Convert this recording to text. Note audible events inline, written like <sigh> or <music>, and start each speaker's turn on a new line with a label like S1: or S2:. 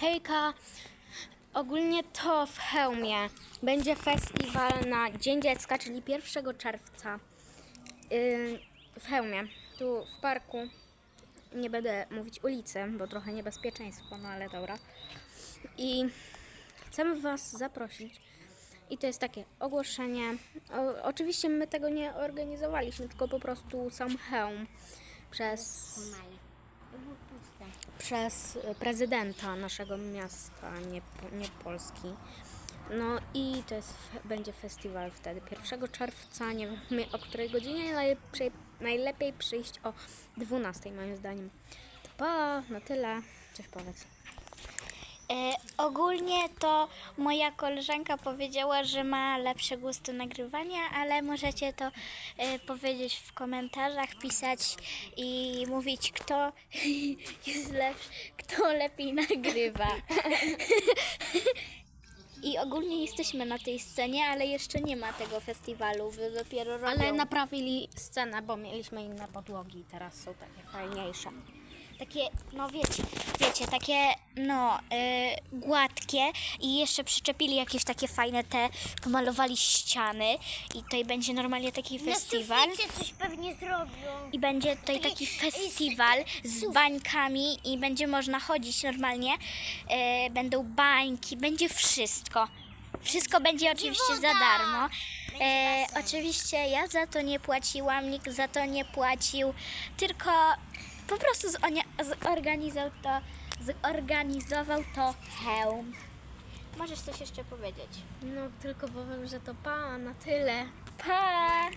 S1: Hejka! Ogólnie to w Chełmie będzie festiwal na Dzień Dziecka, czyli 1 czerwca. Yy, w Chełmie, tu w parku. Nie będę mówić ulicy, bo trochę niebezpieczeństwo, no ale dobra. I chcemy Was zaprosić. I to jest takie ogłoszenie. O, oczywiście my tego nie organizowaliśmy, tylko po prostu sam Chełm przez przez prezydenta naszego miasta, nie, nie Polski. No i to jest, będzie festiwal wtedy 1 czerwca, nie wiem o której godzinie, najlepiej, najlepiej przyjść o 12 moim zdaniem. To pa, na tyle. Coś powiedz.
S2: E, ogólnie to moja koleżanka powiedziała, że ma lepsze gusty nagrywania, ale możecie to e, powiedzieć w komentarzach, pisać i mówić, kto <laughs> jest lepszy, kto lepiej nagrywa. I ogólnie jesteśmy na tej scenie, ale jeszcze nie ma tego festiwalu, wy dopiero robią.
S1: Ale naprawili scenę, bo mieliśmy inne podłogi i teraz są takie fajniejsze.
S2: Takie, no wiecie, wiecie, takie, no, y, gładkie i jeszcze przyczepili jakieś takie fajne te, pomalowali ściany i tutaj będzie normalnie taki festiwal.
S3: Na coś pewnie zrobią.
S2: I będzie tutaj taki festiwal z bańkami i będzie można chodzić normalnie. E, będą bańki, będzie wszystko. Wszystko będzie oczywiście za darmo. E, oczywiście ja za to nie płaciłam, nikt za to nie płacił, tylko po prostu zorganizował to, zorganizował to hełm. Możesz coś jeszcze powiedzieć?
S1: No tylko powiem, że to pa, na tyle.
S2: Pa!